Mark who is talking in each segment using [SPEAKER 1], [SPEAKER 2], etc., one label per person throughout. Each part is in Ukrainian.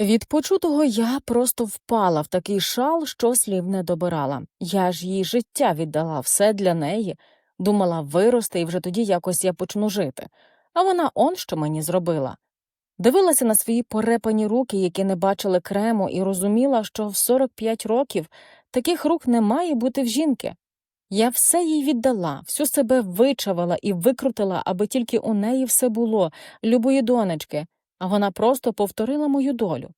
[SPEAKER 1] Від почутого я просто впала в такий шал, що слів не добирала. Я ж їй життя віддала, все для неї. Думала, виросте, і вже тоді якось я почну жити. А вона он що мені зробила. Дивилася на свої порепані руки, які не бачили крему, і розуміла, що в 45 років таких рук не має бути в жінки. Я все їй віддала, всю себе вичавила і викрутила, аби тільки у неї все було, любої донечки, а вона просто повторила мою долю.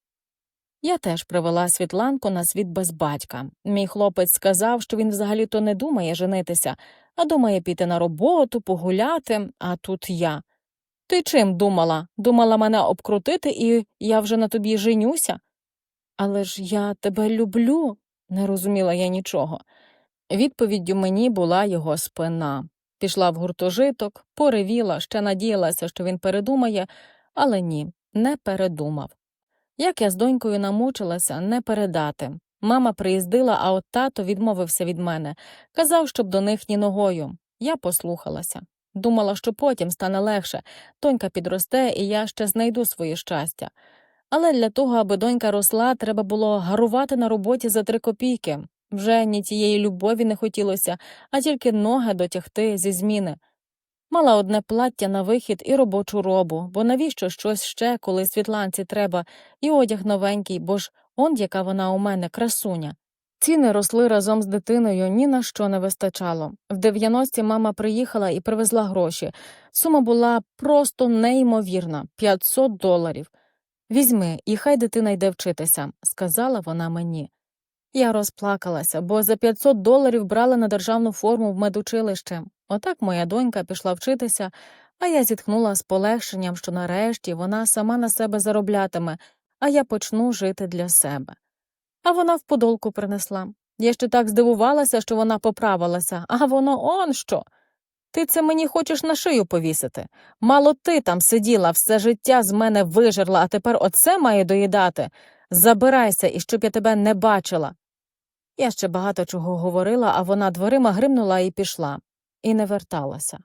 [SPEAKER 1] Я теж привела Світланку на світ без батька. Мій хлопець сказав, що він взагалі-то не думає женитися, а думає піти на роботу, погуляти, а тут я. Ти чим думала? Думала мене обкрутити, і я вже на тобі женюся? Але ж я тебе люблю, не розуміла я нічого. Відповіддю мені була його спина. Пішла в гуртожиток, поревіла, ще надіялася, що він передумає, але ні, не передумав. Як я з донькою намучилася, не передати. Мама приїздила, а от тато відмовився від мене, казав, щоб до них ні ногою. Я послухалася. Думала, що потім стане легше, донька підросте, і я ще знайду своє щастя. Але для того, аби донька росла, треба було гарувати на роботі за три копійки. Вже ні тієї любові не хотілося, а тільки ноги дотягти зі зміни. Мала одне плаття на вихід і робочу робу, бо навіщо щось ще, коли світланці треба, і одяг новенький, бо ж он яка вона у мене, красуня. Ціни росли разом з дитиною, ні на що не вистачало. В 90-ті мама приїхала і привезла гроші. Сума була просто неймовірна 500 доларів. Візьми, і хай дитина йде вчитися, сказала вона мені. Я розплакалася, бо за 500 доларів брала на державну форму в медучилище. Отак моя донька пішла вчитися, а я зітхнула з полегшенням, що нарешті вона сама на себе зароблятиме, а я почну жити для себе. А вона в подолку принесла. Я ще так здивувалася, що вона поправилася, а воно он що. Ти це мені хочеш на шию повісити. Мало ти там сиділа, все життя з мене вижерла, а тепер оце має доїдати. Забирайся, і щоб я тебе не бачила. Я ще багато чого говорила, а вона дверима гримнула і пішла, і не верталася.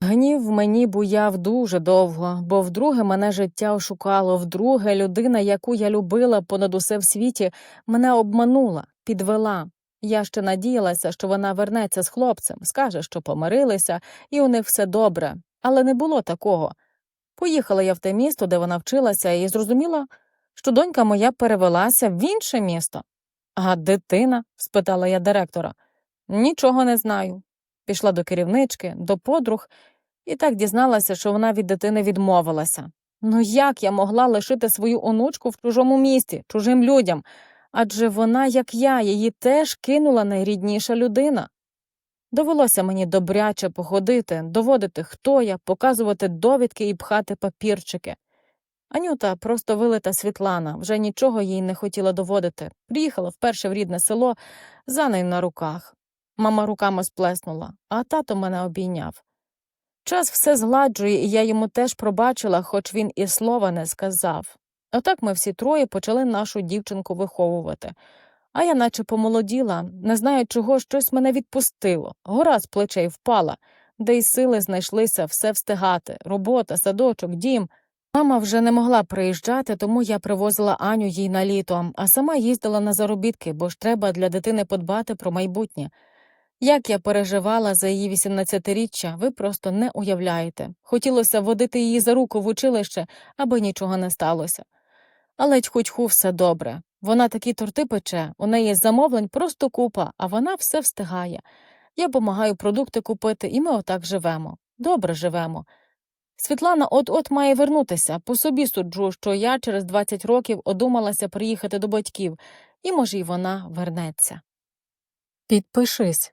[SPEAKER 1] Гнів мені буяв дуже довго, бо вдруге мене життя ошукало, вдруге людина, яку я любила понад усе в світі, мене обманула, підвела. Я ще надіялася, що вона вернеться з хлопцем, скаже, що помирилися, і у них все добре, але не було такого. Поїхала я в те місто, де вона вчилася, і зрозуміла, що донька моя перевелася в інше місто. А дитина? спитала я директора. Нічого не знаю. Пішла до керівнички, до подруг, і так дізналася, що вона від дитини відмовилася. Ну як я могла лишити свою онучку в чужому місті, чужим людям? Адже вона, як я, її теж кинула найрідніша людина. Довелося мені добряче походити, доводити, хто я, показувати довідки і пхати папірчики. Анюта просто вилита Світлана, вже нічого їй не хотіла доводити. Приїхала вперше в рідне село за нею на руках. Мама руками сплеснула, а тато мене обійняв. Час все згладжує, і я йому теж пробачила, хоч він і слова не сказав. Отак ми всі троє почали нашу дівчинку виховувати. А я наче помолоділа, не знаю, чого щось мене відпустило. Гора з плечей впала, де й сили знайшлися все встигати робота, садочок, дім. Мама вже не могла приїжджати, тому я привозила Аню їй на літо, а сама їздила на заробітки, бо ж треба для дитини подбати про майбутнє. Як я переживала за її 18-річчя, ви просто не уявляєте. Хотілося водити її за руку в училище, аби нічого не сталося. Але тьху-тьху все добре. Вона такі торти пече, у неї замовлень просто купа, а вона все встигає. Я допомагаю продукти купити, і ми отак живемо. Добре живемо. Світлана от-от має вернутися, по собі суджу, що я через 20 років одумалася приїхати до батьків, і, може, й вона вернеться. Підпишись,